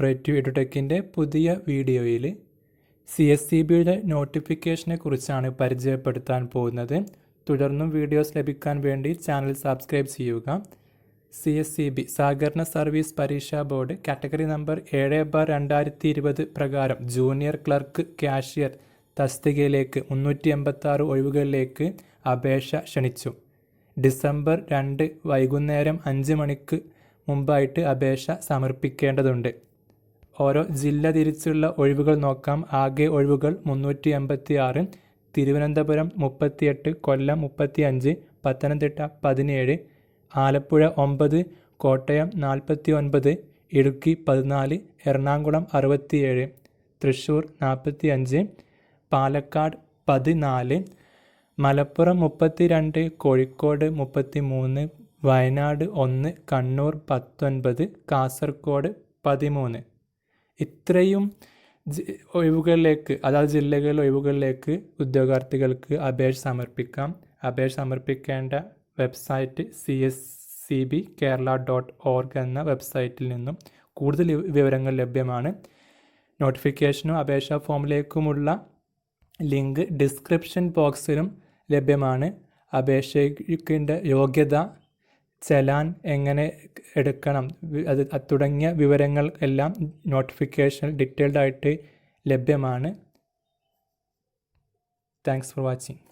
Cooperative എഡുടെക്കിന്റെ പുതിയ വീഡിയോയിൽ C S C ബിയുടെ നോട്ടിഫിക്കേഷനെ കുറിച്ചാണ് പരിചയപ്പെടുത്താൻ പോകുന്നത്. തുടർന്നും വീഡിയോസ് ലഭിക്കാൻ വേണ്ടി ചാനൽ സബ്സ്ക്രൈബ് ചെയ്യുക. സി എസ് സി ബി സഹകരണ സർവീസ് പരീക്ഷാ ബോർഡ് കാറ്റഗറി നമ്പർ ഏഴ് ബാർ രണ്ടായിരത്തി ഇരുപത് പ്രകാരം ജൂനിയർ ക്ലർക്ക് കാഷ്യർ തസ്തികയിലേക്ക് മുന്നൂറ്റി എൺപത്തി ആറ് ഒഴിവുകളിലേക്ക് അപേക്ഷ ക്ഷണിച്ചു. ഡിസംബർ രണ്ട് വൈകുന്നേരം അഞ്ച് മണിക്ക് മുമ്പായിട്ട് അപേക്ഷ സമർപ്പിക്കേണ്ടതുണ്ട്. ഓരോ ജില്ല തിരിച്ചുള്ള ഒഴിവുകൾ നോക്കാം. ആകെ ഒഴിവുകൾ മുന്നൂറ്റി എൺപത്തി ആറ് തിരുവനന്തപുരം മുപ്പത്തിയെട്ട് കൊല്ലം മുപ്പത്തി അഞ്ച് പത്തനംതിട്ട പതിനേഴ് ആലപ്പുഴ ഒമ്പത് കോട്ടയം നാൽപ്പത്തി ഒൻപത് ഇടുക്കി പതിനാല് എറണാകുളം അറുപത്തിയേഴ് തൃശ്ശൂർ നാൽപ്പത്തി അഞ്ച് പാലക്കാട് പതിനാല് മലപ്പുറം മുപ്പത്തി രണ്ട് കോഴിക്കോട് മുപ്പത്തി മൂന്ന് വയനാട് ഒന്ന് കണ്ണൂർ പത്തൊൻപത് കാസർഗോഡ് പതിമൂന്ന്. ഇത്രയും ഒഴിവുകളിലേക്ക് അതായത് ജില്ലകളിലെ ഒഴിവുകളിലേക്ക് ഉദ്യോഗാർത്ഥികൾക്ക് അപേക്ഷ സമർപ്പിക്കാം. അപേക്ഷ സമർപ്പിക്കേണ്ട website C S C B Kerala dot org എന്ന വെബ്സൈറ്റിൽ നിന്നും കൂടുതൽ വിവരങ്ങൾ ലഭ്യമാണ്. നോട്ടിഫിക്കേഷനും അപേക്ഷാ ഫോമിലേക്കുമുള്ള ലിങ്ക് ഡിസ്ക്രിപ്ഷൻ ബോക്സിലും ലഭ്യമാണ്. അപേക്ഷയ്ക്കിന്റെ യോഗ്യത ചെലാൻ എങ്ങനെ എടുക്കണം? അത് തുടങ്ങിയ വിവരങ്ങൾ എല്ലാം നോട്ടിഫിക്കേഷൻ ഡീറ്റെയിൽഡായിട്ട് ലഭ്യമാണ്. Thanks for watching